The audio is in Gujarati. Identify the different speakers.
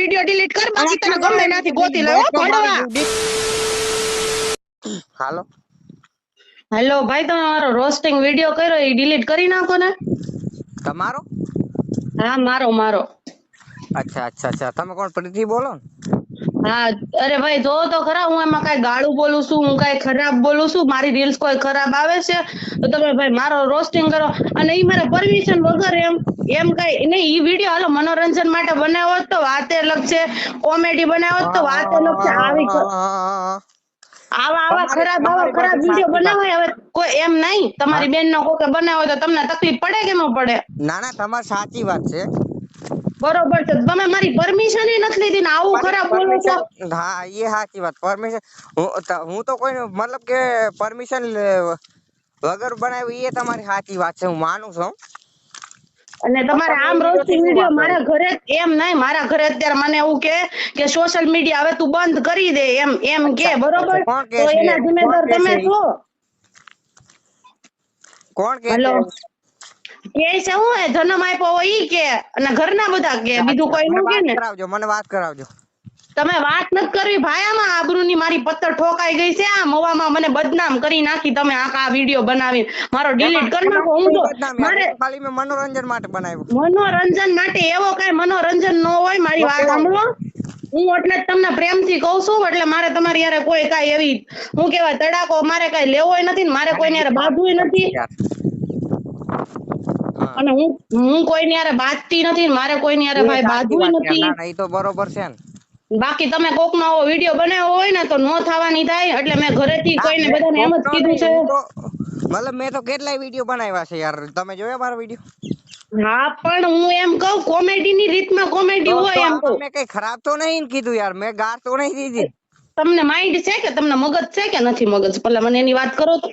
Speaker 1: વિડિયો ડિલીટ કર બાકી તને ગમે નથી ગોતી લે હો ભણવા.
Speaker 2: હાલો.
Speaker 1: હેલો ભાઈ તમે મારો રોસ્ટિંગ વિડિયો કર્યો એ ડિલીટ કરી નાખો ને.
Speaker 2: તમારો?
Speaker 1: હા મારો મારો.
Speaker 2: અચ્છા અચ્છા અચ્છા. તમે કોણ પ્રીતિ બોલો
Speaker 1: હા અરે ભાઈ જો તો ખરા હું એમાં કઈ ગાળું બોલું છું હું કઈ ખરાબ બોલું છું મારી રીલ્સ કોઈ ખરાબ આવે છે તો તમે ભાઈ મારો રોસ્ટિંગ કરો. અને એ મારા પરમિશન વગર એમ એમ કઈ નહીં ઈ વીડિયો હાલો મનોરંજન માટે બનાવ્યો તો વાતે અલગ છે કોમેડી બનાવ્યો તો વાતે અલગ છે આવી આવા આવા ખરાબ આવા ખરાબ વીડિયો બનાવાય હવે કોઈ એમ નહીં તમારી બેન નો કોઈ બનાવ્યો તો તમને તકલીફ પડે કે ન પડે?
Speaker 2: ના ના તમારી સાચી વાત છે.
Speaker 1: બરોબર છે તમે મારી પરમિશન નથી લીધી ને આવું ખરાબ બોલો છો.
Speaker 2: હા એ સાચી વાત પરમિશન હું હું તો કોઈ મતલબ કે પરમિશન વગર બનાવ્યું એ તમારી સાચી વાત છે હું માનું છું.
Speaker 1: અને તમારે આમ
Speaker 2: video રોસ્ટિંગથી
Speaker 1: વિડિયો મારા ઘરે એમ નહીં મારા ઘરે અત્યારે મને એવું કે કે સોશિયલ મીડિયા હવે તું બંધ કરી દે એમ એમ કે બરોબર? તો એના જિમ્મેદાર તમે
Speaker 2: છો? કોણ કે
Speaker 1: હેલો? કે છે હું જન્મ આપ્યો હોય ઈ કે અને ઘરના બધા કે બીજું કોઈ નું કે ને?
Speaker 2: કરાવજો મને વાત કરાવજો.
Speaker 1: તમે વાત નથી કરવી. ભાઈ આમાં આબરૂની મારી પત્તર ઠોકાઈ ગઈ છે. આ મવામાં મને બદનામ કરી નાખી તમે આ વીડિયો બનાવી. મારો ડિલીટ કરી નાખો. હું તો. મારે
Speaker 2: ખાલી મેં મનોરંજન માટે બનાવ્યો.
Speaker 1: મનોરંજન માટે એવો કઈ મનોરંજન ન હોય મારી વાત સાંભળો. હું એટલે જ તમને પ્રેમથી કહું છું એટલે મારે તમારી યારે કોઈ કઈ એવી હું કેવાય તડાકો મારે કઈ લેવોય નથી ને મારે કોઈને યારે બાંધવુંય નથી. અને હું હું કોઈની યારે બાંધતી નથી મારે કોઈની યારે ભાઈ બાંધવું નથી.
Speaker 2: ના ના એ તો બરોબર છે ને.
Speaker 1: બાકી તમે કોક નો વીડિયો બનાવ્યો હોય ને તો નો થવાની થાય એટલે મેં ઘરેથી કોઈને બધાને એમ જ કીધું છે.
Speaker 2: મતલબ મેં તો કેટલાય વીડિયો બનાવ્યા છે યાર તમે જોયા મારો વીડિયો?
Speaker 1: હા પણ હું એમ કહું કોમેડી ની રીતમાં કોમેડી હોય એમ તો
Speaker 2: મેં કઈ ખરાબ તો નહીં કીધું યાર મેં ગાર તો નહીં દીધી.
Speaker 1: તમને માઇન્ડ છે કે તમને મગજ છે કે નથી મગજ? પેલા મને એની વાત કરો તો.